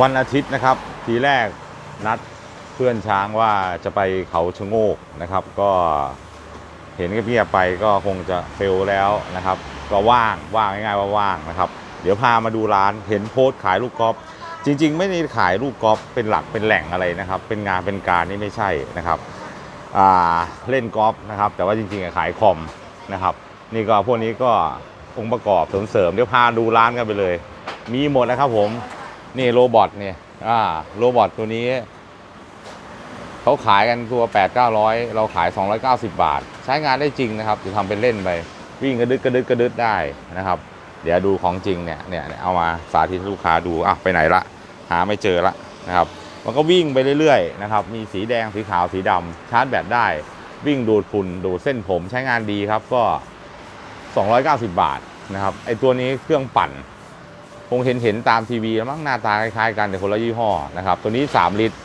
วันอาทิตย์นะครับ ทีแรกนัดเพื่อนช้างว่าจะไปเขาชะโงกนะครับ ก็เห็นเงียบๆไปก็คงจะเฟลแล้วนะครับ ก็ว่างว่างง่ายๆว่าว่างนะครับ เดี๋ยวพามาดูร้านเห็นโพสต์ขายลูกกอล์ฟจริง ๆ ไม่ได้ขายลูกกอล์ฟเป็นหลักเป็นแหล่งอะไรนะครับ เป็นงานเป็นการนี่ไม่ใช่นะครับเล่นกอล์ฟนะครับ แต่ว่าจริงๆขายคอมนะครับ นี่ก็พวกนี้ก็องค์ประกอบเสริมๆเดี๋ยวพาดูร้านกันไปเลย มีหมดนะครับผม นี่โรบอทเนี่ยอ่าโรบอทตัวนี้เขาขายกันตัว 8 9 0 0 เราขาย 290 บาท ใช้งานได้จริงนะครับ จะทำเป็นเล่นไป วิ่งกระดึดกระดึดกระดึดได้นะครับ เดี๋ยวดูของจริงเนี่ยเนี่ยเนี่ยเอามาสาธิตให้ลูกค้าดูอะไปไหนละหาไม่เจอละนะครับ มันก็วิ่งไปเรื่อยๆนะครับ มีสีแดงสีขาวสีดำชาร์จแบตได้ วิ่งดูดฝุ่นดูดเส้นผมใช้งานดีครับก็ 290 บาทนะครับไอตัวนี้เครื่องปั่น คงเห็นเห็นตามทีวีแล้วมั้งหน้าตาคล้ายๆกันแต่คนละยี่ห้อนะครับ ตัวนี้ 3 ลิตร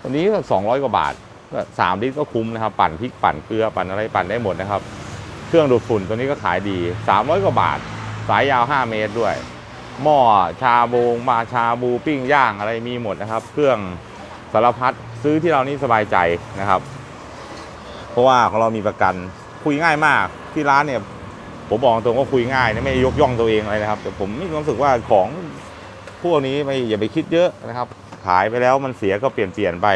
ตัวนี้ก็200 กว่าบาทก็3ลิตรก็คุ้มนะครับ ปั่นพริกปั่นเกลือปั่นอะไรปั่นได้หมดนะครับ เครื่องดูดฝุ่นตัวนี้ก็ขายดี 300 กว่าบาท สายยาว 5 เมตรด้วย หม้อชาบูมาชาบูปิ้งย่างอะไรมีหมดนะครับ เครื่องสารพัดซื้อที่เรานี่สบายใจนะครับ เพราะว่าของเรามีประกันคุยง่ายมากที่ร้านเนี่ย ผมบอกตรงว่าคุยง่ายนะไม่ยกย่องตัวเองอะไรนะครับ แต่ผมมีความรู้สึกว่าของพวกนี้ไม่อย่าไปคิดเยอะนะครับ ขายไปแล้วมันเสียก็เปลี่ยนเปลี่ยนไป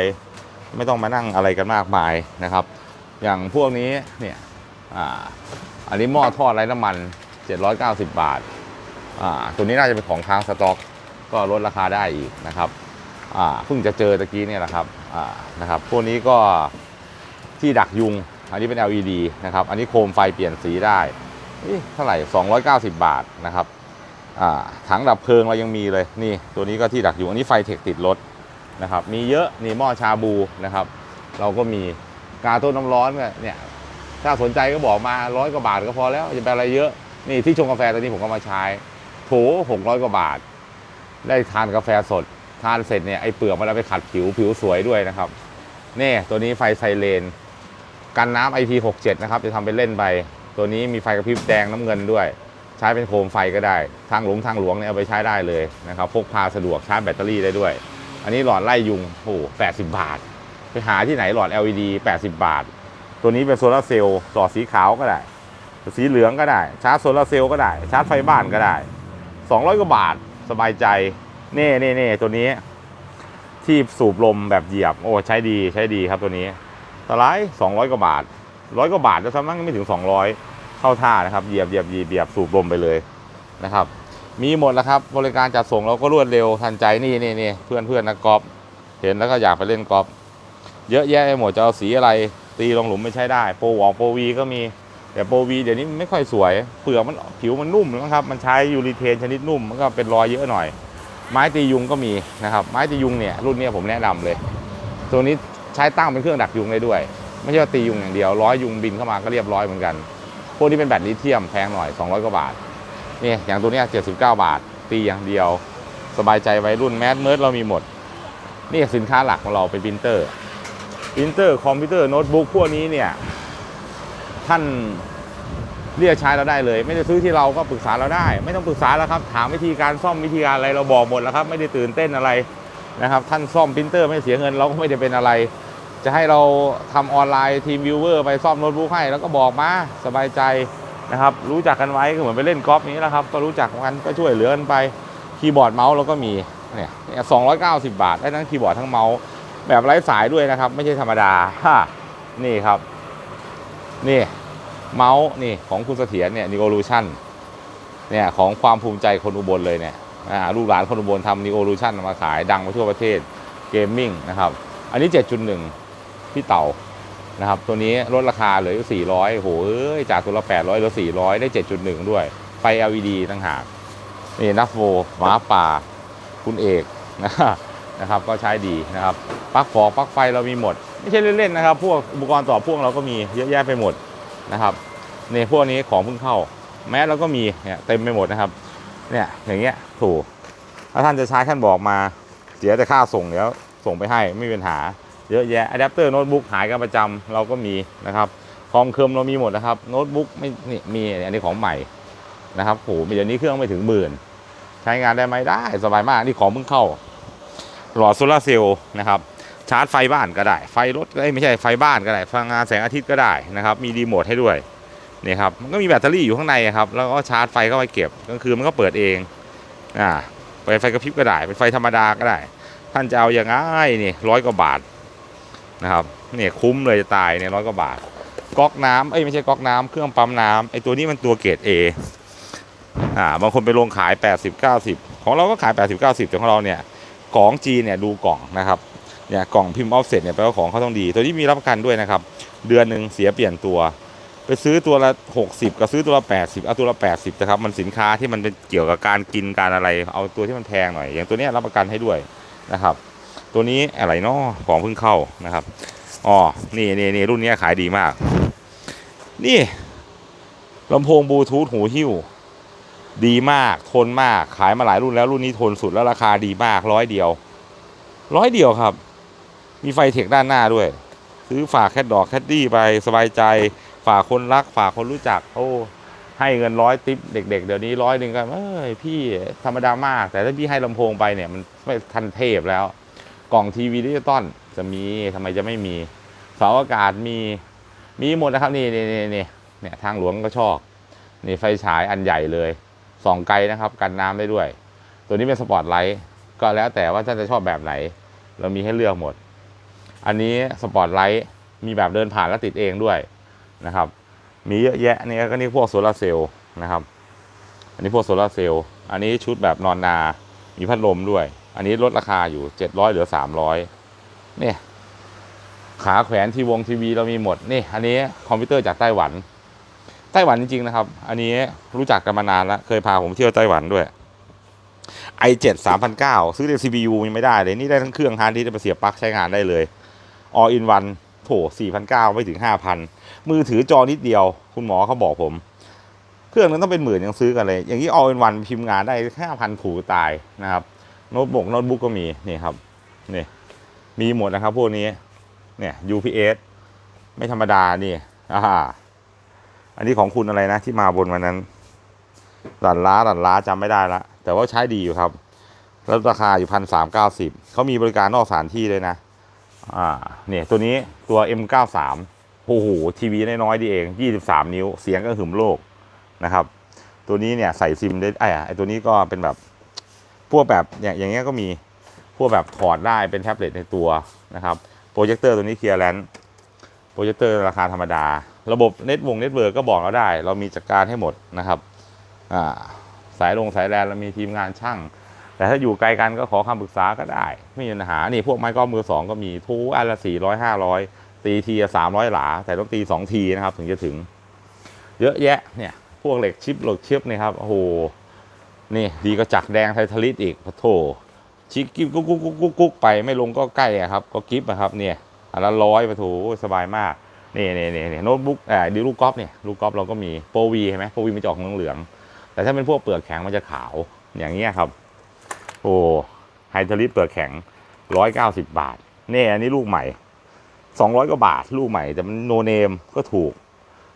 ไม่ต้องมานั่งอะไรกันมากมายนะครับ อย่างพวกนี้เนี่ยอ่าอันนี้หม้อทอดไร้น้ำมัน 790 บาทอ่าตัวนี้น่าจะเป็นของค้างสต็อก ก็ลดราคาได้อีกนะครับอ่าเพิ่งจะเจอตะกี้เนี่ยแหละครับอ่านะครับพวกนี้ก็ที่ดักยุง อันนี้เป็น LED นะครับ อันนี้โคมไฟเปลี่ยนสีได้ เท่าไหร่290 บาทนะครับถังดับเพลิงเรายังมีเลยนี่ตัวนี้ก็ที่ดักอยู่อันนี้ไฟเทคติดรถนะครับมีเยอะนี่หม้อชาบูนะครับ เราก็มีกาต้นน้ำร้อนเนี่ยถ้าสนใจก็บอกมาร้อยกว่าบาทก็พอแล้วอย่าไปอะไรเยอะนี่ที่ชงกาแฟตัวนี้ผมก็มาใช้โถ600กว่าบาท ได้ทานกาแฟสด ทานเสร็จเนี่ยไอ้เปลือกมันเอาไปขัดผิวผิวสวยด้วยนะครับนี่ตัวนี้ไฟไซเรนกันน้ำ IP67 นะครับจะทำเป็นเล่นไป ตัวนี้มีไฟกระพริบแดงน้ำเงินด้วย ใช้เป็นโคมไฟก็ได้ ทางหลวงทางหลวงเนี่ยเอาไปใช้ได้เลยนะครับพกพาสะดวกชาร์จแบตเตอรี่ได้ด้วย อันนี้หลอดไล่ยุงโอ้โห80บาท ไปหาที่ไหนหลอด LED 80 บาท ตัวนี้เป็นโซลาเซลล์หลอดสีขาวก็ได้ สีเหลืองก็ได้ ชาร์จโซลาเซลล์ก็ได้ ชาร์จไฟบ้านก็ได้ 200กว่าบาทสบายใจเน่เน่เน่ตัวนี้ ที่สูบลมแบบเหยียบ โอ้ใช้ดีใช้ดีครับตัวนี้สไลด์200กว่าบาทร้อยกว่าบาทจะซ้ำนั่งไม่ถึง200 เข้าท่านะครับเหยียบเหยียบเหยียบเหยียบสูบลมไปเลยนะครับ มีหมดแล้วครับบริการจัดส่งเราก็รวดเร็วทันใจนี่นี่นี่เพื่อนเพื่อนนักกอล์ฟเห็นแล้วก็อยากไปเล่นกอล์ฟเยอะแยะไปหมดจะเอาสีอะไร ตีลงหลุมไม่ใช้ได้ โปรวองโปรวีก็มีแต่โปรวีเดี๋ยวนี้ไม่ค่อยสวยเปลือกมันผิวมันนุ่มนะครับ มันใช้ยูริเทนชนิดนุ่มมันก็เป็นรอยเยอะหน่อย ไม้ตียุงก็มีนะครับ ไม้ตียุงเนี่ยรุ่นนี้ผมแนะนำเลย ตัวนี้ใช้ตั้งเป็นเครื่องดักยุงได้ด้วย ไม่ใช่ว่าตียุงอย่างเดียวร้อยยุงบินเข้ามาก็เรียบร้อยเหมือนกัน พวกนี้เป็นแบตลิเธียมแพงหน่อย 200 กว่าบาทนี่อย่างตัวนี้79 บาท ตีอย่างเดียว สบายใจไว้รุ่นแมสเมิร์ดเรามีหมด นี่สินค้าหลักของเราเป็นปรินเตอร์ปรินเตอร์คอมพิวเตอร์โน้ตบุ๊กพวกนี้เนี่ย ท่านเรียกใช้เราได้เลย ไม่ได้ซื้อที่เราก็ปรึกษาเราได้ ไม่ต้องปรึกษาแล้วครับถามวิธีการซ่อมวิธีการอะไรเราบอกหมดแล้วครับ ไม่ได้ตื่นเต้นอะไรนะครับ ท่านซ่อมปรินเตอร์ไม่เสียเงินเราก็ไม่ได้เป็นอะไร จะให้เราทำออนไลน์ทีมวิวเวอร์ไปซ่อมโน้ตบุ๊กให้ แล้วก็บอกมาสบายใจนะครับ รู้จักกันไว้ก็เหมือนไปเล่นกอล์ฟนี้แหละครับ ก็รู้จักกันก็ช่วยเหลือกันไปคีย์บอร์ดเมาส์เราก็มีเนี่ยสองร้อยเก้าสิบบาทได้ทั้งคีย์บอร์ดทั้งเมาส์แบบไร้สายด้วยนะครับ ไม่ใช่ธรรมดาฮ่านี่ครับ นี่เมาส์นี่ของคุณเสถียรเนี่ยนิโอลูชันเนี่ยของความภูมิใจคนอุบลเลยเนี่ยอ่าลูกหลานคนอุบลทำนิโอลูชันมาขายดังไปทั่วประเทศเกมมิ่งนะครับ อันนี้ 7.1 พี่เต่านะครับ ตัวนี้ลดราคาเหลืออยู่ 400โหเอ้ยจากตัวละ 800เหลือ 400 ได้ 7.1 ด้วย ไฟ LED ต่างหากนี่นัฟโวหมาป่า คุณเอกนะนะครับ ก็ใช้ดีนะครับปลั๊กฟอกปลั๊กไฟเรามีหมด ไม่ใช่เล่นๆนะครับ พวกอุปกรณ์ต่อพ่วงเราก็มีเยอะแยะไปหมดนะครับนี่พวกนี้ของเพิ่งเข้า แมสเราก็มีเนี่ยเต็มไปหมดนะครับ เนี่ยอย่างเงี้ยถูกถ้าท่านจะใช้ท่านบอกมา เสียแต่ค่าส่งเดี๋ยวส่งไปให้ไม่มีปัญหา เยอะแยะอะแดปเตอร์โน้ตบุ๊กหายกันประจำเราก็มีนะครับคอมเคิมเรามีหมดนะครับโน้ตบุ๊กไม่นี่มีอันนี้ของใหม่นะครับโหเดี๋ยวนี้เครื่องไม่ถึงหมื่นใช้งานได้ไหมได้สบายมากนี่ของเพิ่งเข้า หลอดโซลาร์เซลล์นะครับชาร์จไฟบ้านก็ได้ ไฟรถก็เอ้ไม่ใช่ไฟบ้านก็ได้พลังงานแสงอาทิตย์ก็ได้นะครับ มีรีโมทให้ด้วยนี่ครับมันก็มีแบตเตอรี่อยู่ข้างในครับ แล้วก็ชาร์จไฟเข้าไปเก็บกลางคืนมันก็เปิดเองอ่าเปิดไฟกระพริบก็ได้เป็นไฟธรรมดาก็ได้ ท่านจะเอาอย่างง่ายนี่ร้อยกว่าบาท นะครับเนี่ยคุ้มเลยจะตายเนี่ยร้อยกว่าบาทก๊อกน้ำเอ้ยไม่ใช่ก๊อกน้ำเครื่องปั๊มน้ำไอ้ตัวนี้มันตัวเกรด A อ่าบางคนไปลงขาย 80 90 ของเราก็ขาย 80 90แต่ของเราเนี่ยของจีเนี่ยดูกล่องนะครับเนี่ยกล่องพิมพ์ออฟเซ็ตเนี่ยแปลว่าของเขาต้องดี ตัวนี้มีรับประกันด้วยนะครับ เดือนหนึ่งเสียเปลี่ยนตัว ไปซื้อตัวละ 60 กับซื้อตัวละ 80 เอาตัวละ 80นะครับมันสินค้าที่มันเป็นเกี่ยวกับการกินการอะไร เอาตัวที่มันแพงหน่อย อย่างตัวนี้รับประกันให้ด้วยนะครับ ตัวนี้อะไรเนาะของเพิ่งเข้านะครับอ๋อนี่นี่นี่รุ่นนี้ขายดีมาก นี่ลำโพงบลูทูธหูหิ้วดีมากทนมากขายมาหลายรุ่นแล้วรุ่นนี้ทนสุดแล้วราคาดีมากร้อยเดียว ร้อยเดียวครับ มีไฟเทคด้านหน้าด้วย ซื้อฝากแคดดอกแคดดี้ไปสบายใจ ฝากคนรัก ฝากคนรู้จัก โอ้ให้เงินร้อยติปเด็ก ๆ เดี๋ยวนี้ร้อยหนึ่งก็เอ้ยพี่ธรรมดามาก แต่ถ้าพี่ให้ลำโพงไปเนี่ยมันไม่ทันเทพแล้ว กล่องทีวีดิจิตอลจะมีทำไมจะไม่มีเสาอากาศมีมีหมดนะครับนี่นี่นี่นี่เนี่ยทางหลวงก็ชอบนี่ไฟฉายอันใหญ่เลยส่องไกลนะครับกันน้ำได้ด้วย ตัวนี้เป็นสปอตไลท์ก็แล้วแต่ว่าท่านจะชอบแบบไหน เรามีให้เลือกหมด อันนี้สปอตไลท์มีแบบเดินผ่านแล้วติดเองด้วยนะครับ มีเยอะแยะนี่ก็นี่พวกโซลาร์เซลล์นะครับ อันนี้พวกโซลาร์เซลล์อันนี้ชุดแบบนอนนา มีพัดลมด้วย อันนี้ลดราคาอยู่ 700เหลือ 300เนี่ยขาแขวนทีวงทีวีเรามีหมดนี่อันนี้คอมพิวเตอร์จากไต้หวัน ไต้หวันจริง ๆ นะครับ อันนี้รู้จักกันมานานแล้ว เคยพาผมเที่ยวไต้หวันด้วย i7 3009 ซื้อใน CPU ยังไม่ได้เลย นี่ได้ทั้งเครื่องฮาร์ดดิสก์ไปเสียบปลั๊กใช้งานได้เลย all in one โถ4,900 ไม่ถึง 5,000 มือถือจอนิดเดียว คุณหมอเขาบอกผม เครื่องนั้นต้องเป็นหมื่นยังซื้อกันเลย อย่างนี้ all in one พิมพ์งานได้ 5,000 ถูตายนะครับ โน้ตบุ๊กโน้ตบุ๊กก็มีนี่ครับนี่มีหมดนะครับพวกนี้เนี่ย UPS ไม่ธรรมดานี่อ่าอันนี้ของคุณอะไรนะที่มาบนวันนั้นหลันล้าหลันล้าจำไม่ได้ละแต่ว่าใช้ดีอยู่ครับ แล้วราคาอยู่พันสามเก้าสิบเขามีบริการนอกสถานที่เลยนะ อ่า เนี่ยตัวนี้ตัว M93 โอ้โหทีวีน้อยๆดีเอง 23 นิ้วเสียงก็หึมโลกนะครับ ตัวนี้เนี่ยใส่ซิมได้ไอ้ไอตัวนี้ก็เป็นแบบ พวกแบบอย่างอย่างเงี้ยก็มีพวกแบบถอดได้เป็นแท็บเล็ตในตัวนะครับโปรเจคเตอร์ตัวนี้เคลียร์แลนด์โปรเจคเตอร์ราคาธรรมดา ระบบเน็ตวงเน็ตเวิร์กก็บอกเราได้ เรามีจัดการให้หมดนะครับสายลงสายแลนเรามีทีมงานช่าง แต่ถ้าอยู่ไกลกันก็ขอคำปรึกษาก็ได้ ไม่มีปัญหา นี่พวกไม้กอมือสองก็มีทูอันละสี่ร้อยห้าร้อยตีทีสามร้อยหลา แต่ต้องตีสองทีนะครับ ถึงจะถึง เยอะแยะเนี่ย พวกเหล็กชิปเหล็กชิปนี่ครับโอ้โห นี่ดีก็จักแดงไททลิตอีกพะโถชิกกิ๊บกุ๊กกุ๊กกุ๊กกุ๊กไปไม่ลงก็ใกล้อะครับ ก็กิ๊บอะครับเนี่ยอันละร้อยปะโถสบายมากนี่นี่นี่นี่โน้ตบุ๊กอ่าดีลูกกอล์ฟเนี่ยลูกกอล์ฟเราก็มีโปรวีเห็นไหมโปรวีมันจะออกเหลืองๆแต่ถ้าเป็นพวกเปลือกแข็งมันจะขาวอย่างเงี้ยครับ โอ้ไฮทลิตเปลือกแข็งร้อยเก้าสิบบาทเนี่ยอันนี้ลูกใหม่สองร้อยกว่าบาทลูกใหม่แต่มันโนเนมก็ถูก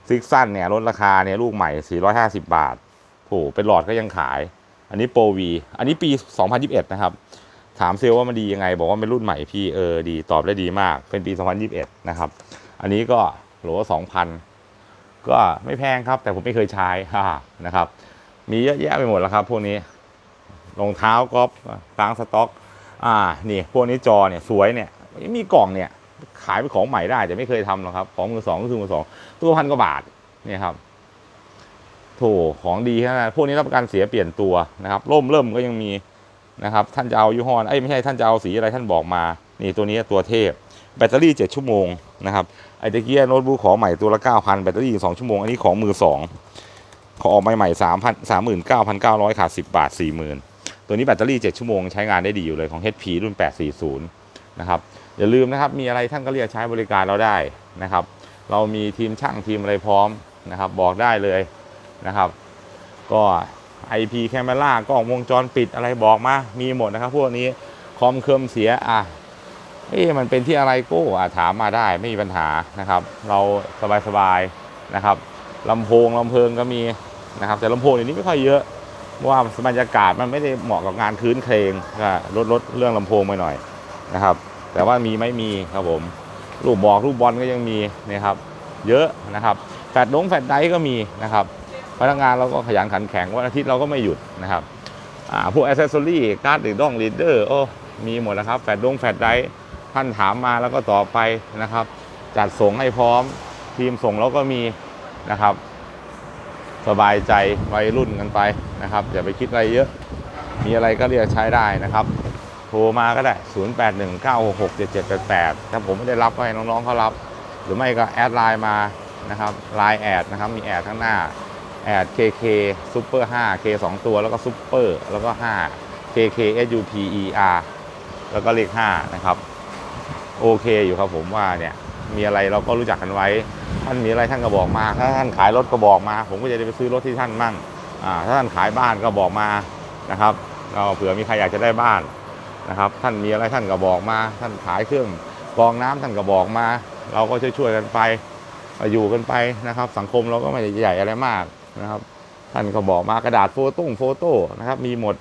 ซิกสั้นเนี่ยลดราคาเนี่ยลูกใหม่สี่ร้อยห้าสิบบาทโอ้เป็นหลอดก็ยังขาย อันนี้โปรวีอันนี้ปี 2021 นะครับ ถามเซลว่ามันดียังไง บอกว่าเป็นรุ่นใหม่พี่เออดีตอบได้ดีมาก เป็นปี 2021 นะครับ อันนี้ก็โหล2,000 ก็ไม่แพงครับ แต่ผมไม่เคยใช้นะครับ มีเยอะแยะไปหมดแล้วครับพวกนี้รองเท้ากอล์ฟกลางสต็อก อ่า นี่ พวกนี้จอเนี่ยสวยเนี่ย มีกล่องเนี่ย ขายเป็นของใหม่ได้แต่ไม่เคยทำหรอกครับ ของมือสองก็คือมือสองตัวพันกว่าบาทเนี่ยครับ โถของดีขนาดพวกนี้รับประกันเสียเปลี่ยนตัวนะครับร่มเริ่มก็ยังมีนะครับท่านจะเอายี่ห้อไอ้ไม่ใช่ท่านจะเอาสีอะไรท่านบอกมา นี่ตัวนี้ตัวเทพ แบตเตอรี่ 7 ชั่วโมงนะครับไอ้ตะเกียโน้ตบุ๊กของใหม่ตัวละ 9,000 แบตเตอรี่ 2 ชั่วโมง อันนี้ของมือ 2 ของออกใหม่ๆ3,000 39,900 ขาด 10 บาท 40,000 ตัวนี้แบตเตอรี่ 7 ชั่วโมงใช้งานได้ดีอยู่เลยของ HP รุ่น 840 นะครับอย่าลืมนะครับมีอะไรท่านก็เรียกใช้บริการเราได้นะครับเรามีทีมช่างทีมอะไรพร้อมนะครับบอกได้เลย นะครับ ก็ IP Camera กล้องวงจรปิดอะไรบอกมา มีหมดนะครับ พวกนี้คอมเครืมเสียอะเอ๊ะมันเป็นที่อะไรโก้อะถามมาได้ไม่มีปัญหานะครับ เราสบายๆนะครับลำโพงลำเพลิงก็มีนะครับ แต่ลำโพงเดี๋ยวนี้ไม่ค่อยเยอะเพราะว่าบรรยากาศมันไม่ได้เหมาะกับงานคืนเพลงก็ลดลดเรื่องลำโพงไปหน่อยนะครับ แต่ว่ามีไม่มีครับผมรูปบอกรูปบอลก็ยังมีนะครับ เยอะนะครับแฟดดงแฟดไดก็มีนะครับ พนักงานเราก็ขยันขันแข็งวันอาทิตย์เราก็ไม่หยุดนะครับพวกอ c เซสซอรี่การ์ดหรือด้องลีดเดอร์โอ้มีหมดนะครับ แฟดดงแฟดไดท่านถามมาแล้วก็ต่อไปนะครับ จัดส่งให้พร้อมทีมส่งเราก็มีนะครับ สบายใจวัยรุ่นกันไปนะครับ อย่าไปคิดอะไรเยอะ มีอะไรก็เรียกใช้ได้นะครับโทรมาก็ได้ 0819667788 ถ้าผมไม่ได้รับก็ให้น้องๆเขารับ หรือไม่ก็แอดไลน์มานะครับไลน์แอดนะครับ มีแอดข้างหน้า แอด KK Super 5 K 2 ตัวแล้วก็ Super แล้วก็ 5 KK SUPER แล้วก็เลข5นะครับ โอเคอยู่ครับผมว่าเนี่ย มีอะไรเราก็รู้จักกันไว้ ท่านมีอะไรท่านก็บอกมา ถ้าท่านขายรถก็บอกมา ผมก็จะได้ไปซื้อรถที่ท่านมั่งถ้าท่านขายบ้านก็บอกมานะครับเราเผื่อมีใครอยากจะได้บ้านนะครับ ท่านมีอะไรท่านก็บอกมา ท่านขายเครื่องกรองน้ำท่านก็บอกมา เราก็ช่วยๆกันไปอยู่กันไปนะครับ สังคมเราก็ไม่ได้ใหญ่อะไรมาก นะครับ ท่านก็บอกมากระดาษโฟโต้โฟโต้นะครับ มีหมด